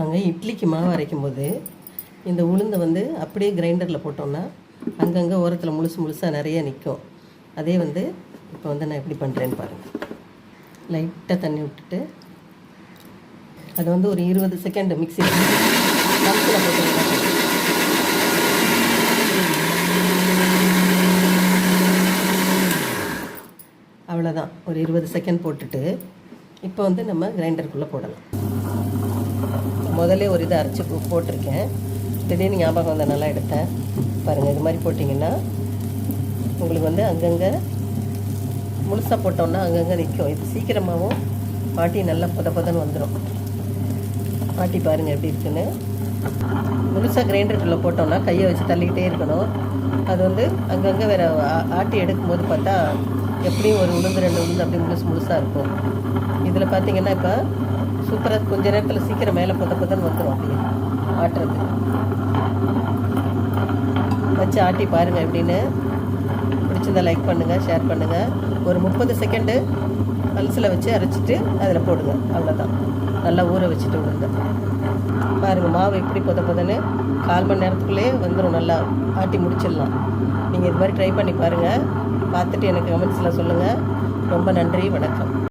நாங்கள் இட்லிக்கு மாவு அரைக்கும் போது இந்த உளுந்தை வந்து அப்படியே கிரைண்டரில் போட்டோம்னா அங்கங்கே ஓரத்தில் முழுசு முழுசாக நிறைய நிற்கும் அதே வந்து இப்போ வந்து நான் எப்படி பண்ணுறேன்னு பாருங்கள் லைட்டாக தண்ணி விட்டுட்டு அது வந்து ஒரு இருபது செகண்ட் மிக்சி பல்ஸில் போட்டு அவ்வளோதான் ஒரு இருபது செகண்ட் போட்டுட்டு இப்போ வந்து நம்ம கிரைண்டருக்குள்ளே போடலாம். முதலே ஒரு இதை அரைச்சி போட்டிருக்கேன். திடீர்னு ஞாபகம் வந்தனால எடுத்தேன். பாருங்கள் இது மாதிரி போட்டிங்கன்னா உங்களுக்கு வந்து அங்கங்கே முழுசாக போட்டோம்னா அங்கங்கே நிற்கும் இது சீக்கிரமாகவும் பாட்டி நல்லா புத புதன்னு வந்துடும் பாட்டி பாருங்கள் எப்படி இருக்குன்னு. முழுசாக கிரைண்டருக்குள்ளே போட்டோம்னா கையை வச்சு தள்ளிக்கிட்டே இருக்கணும். அது வந்து அங்கங்கே வேறு ஆட்டி எடுக்கும்போது பார்த்தா எப்படியும் ஒரு உளுந்து ரெண்டு உளுந்து அப்படி முழுசு முழுசாக இருக்கும். இதில் பார்த்தீங்கன்னா இப்போ சூப்பராக கொஞ்ச நேரத்தில் சீக்கிரம் மேலே புத புதன்னு வந்துடும் அப்படியே. ஆட்டுறது வச்சு ஆட்டி பாருங்கள் எப்படின்னு. பிடிச்சிருந்தா லைக் பண்ணுங்கள் ஷேர் பண்ணுங்கள் ஒரு முப்பது செகண்டு பல்ஸில் வச்சு அரைச்சிட்டு அதில் போடுங்க. அவ்வளோதான் நல்லா ஊற வச்சுட்டு விடுங்க. பாருங்கள் மாவு எப்படி பொத பொதன்னு கால் மணி நேரத்துக்குள்ளேயே வந்துடும் நல்லா ஆட்டி முடிச்சிடலாம். நீங்கள் இது மாதிரி ட்ரை பண்ணி பாருங்கள் பார்த்துட்டு எனக்கு கமெண்ட்ஸில் சொல்லுங்கள் ரொம்ப நன்றி வணக்கம்.